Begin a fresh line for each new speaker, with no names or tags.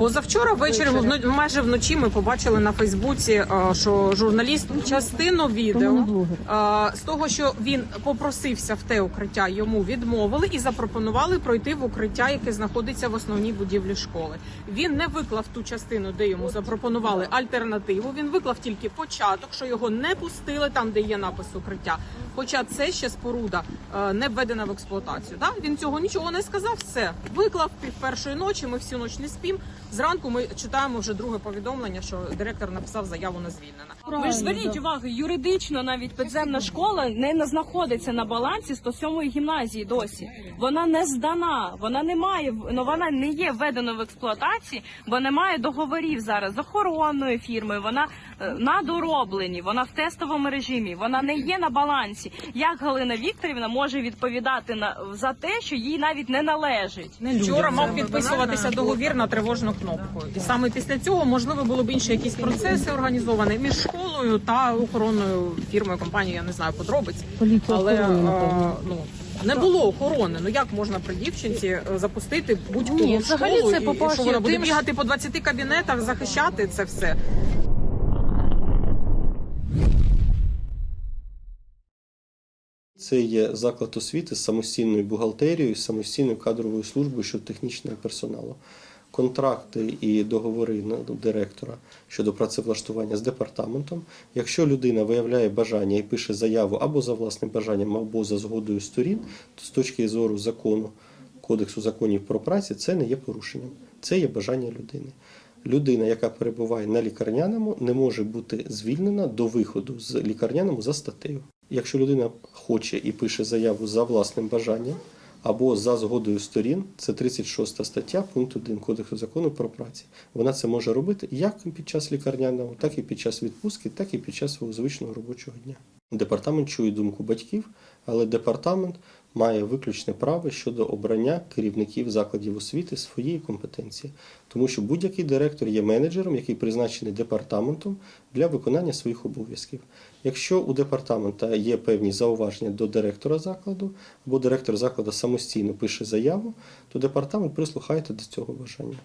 Позавчора ввечері вно- майже вночі ми побачили на Фейсбуці, е, що журналіст частину відео е, з того, що він попросився в те укриття, йому відмовили і запропонували пройти в укриття, яке знаходиться в основній будівлі школи. Він не виклав ту частину, де йому запропонували альтернативу. Він виклав тільки початок, що його не пустили там, де є напис укриття. Хоча це ще споруда е, не введена в експлуатацію. Да? Він цього нічого не сказав. Все виклав пів першої ночі. Ми всю ніч не спім. Зранку ми читаємо вже друге повідомлення, що директор написав заяву на звільнення.
Ви ж зверніть увагу, юридично навіть підземна школа не знаходиться на балансі 107-ї гімназії досі. Вона не здана, вона не має ну, вона не є введена в експлуатації, бо немає договорів зараз з охоронною фірмою. Вона е, на дороблені, вона в тестовому режимі, вона не є на балансі. Як Галина Вікторівна може відповідати на за те, що їй навіть не належить?
Вчора мав підписуватися договір на тривожну кнопку, і саме після цього можливо було б інші якісь процеси організовані між школою та охоронною фірмою, компанією. Я не знаю подробиць, але е, ну. Не було охорони. Ну як можна при дівчинці е, запустити
Ні,
в
взагалі
школу,
це
і- і що вона буде
тим
бігати по 20 кабінетах, захищати це все.
Це є заклад освіти з самостійною бухгалтерією, з самостійною кадровою службою щодо технічного персоналу. Контракти і договори директора щодо працевлаштування з департаментом. Якщо людина виявляє бажання і пише заяву або за власним бажанням, або за згодою сторін, то з точки зору закону Кодексу законів про працю це не є порушенням. Це є бажання людини. Людина, яка перебуває на лікарняному, не може бути звільнена до виходу з лікарняному за статтею. Якщо людина хоче і пише заяву за власним бажанням або за згодою сторін, це 36 стаття, пункт 1 Кодексу закону про працю. Вона це може робити як під час лікарняного, так і під час відпустки, так і під час свого звичного робочого дня. Департамент чує думку батьків, але департамент має виключне право щодо обрання керівників закладів освіти своєї компетенції, тому що будь-який директор є менеджером, який призначений департаментом для виконання своїх обов'язків. Якщо у департамента є певні зауваження до директора закладу, або директор закладу самостійно пише заяву, то департамент прислухається до цього бажання.